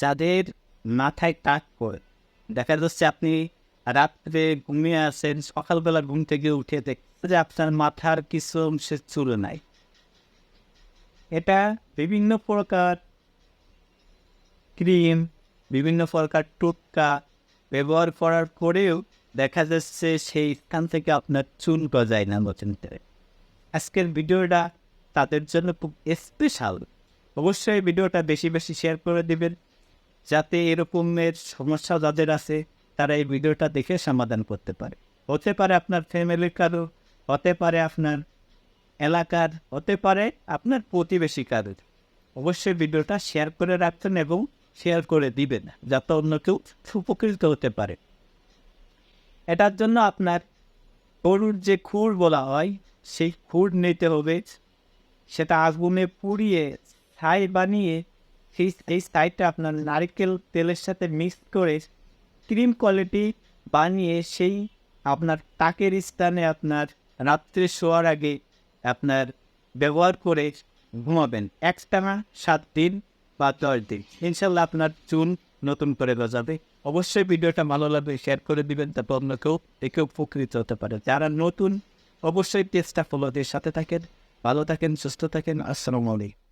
যাদের মাথায় টাক করে দেখা যাচ্ছে আপনি রাত্রে ঘুমিয়ে আসেন সকালবেলা ঘুম থেকে উঠে দেখতে যে আপনার মাথার কিছু অংশে চুল নাই। এটা বিভিন্ন প্রকার ক্রিম, বিভিন্ন প্রকার টোটকা ব্যবহার করার পরেও দেখা যাচ্ছে সেই স্থান থেকে আপনার চুল গজায় না নতুন করে। আজকের ভিডিওটা তাদের জন্য খুব স্পেশাল অবশ্যই ভিডিওটা বেশি বেশি শেয়ার করে দিবেন। যাতে এরকমের সমস্যা যাদের আছে, তারা এই ভিডিওটা দেখে সমাধান করতে পারে। হতে পারে আপনার ফ্যামিলির কারও, হতে পারে আপনার এলাকার, হতে পারে আপনার প্রতিবেশী কারোর। অবশ্যই ভিডিওটা শেয়ার করে রাখছেন এবং শেয়ার করে দিবেন, যাতে অন্য কেউ উপকৃত হতে পারে। এটার জন্য আপনার গরুর যে খুর বলা হয়, সেই খুর নিতে হবে। সেটা আগুনে পুড়িয়ে ছাই বানিয়ে সেই এই ছাইটা আপনার নারিকেল তেলের সাথে মিক্স করে ক্রিম কোয়ালিটি বানিয়ে সেই আপনার তাকের স্থানে আপনার রাত্রে শোয়ার আগে আপনার ব্যবহার করে ঘুমাবেন। একটানা সাত দিন বা দশ দিন। ইনশাল্লাহ আপনার চুল নতুন করে গজাবে। অবশ্যই ভিডিওটা ভালো লাগবে শেয়ার করে দিবেন তারপর অন্য কেউ দেখে উপকৃত হতে পারে। যারা নতুন, অবশ্যই টেস্টটা ফলো দিয়ে সাথে থাকেন। ভালো থাকেন, সুস্থ থাকেন। আসসালামু আলাইকুম।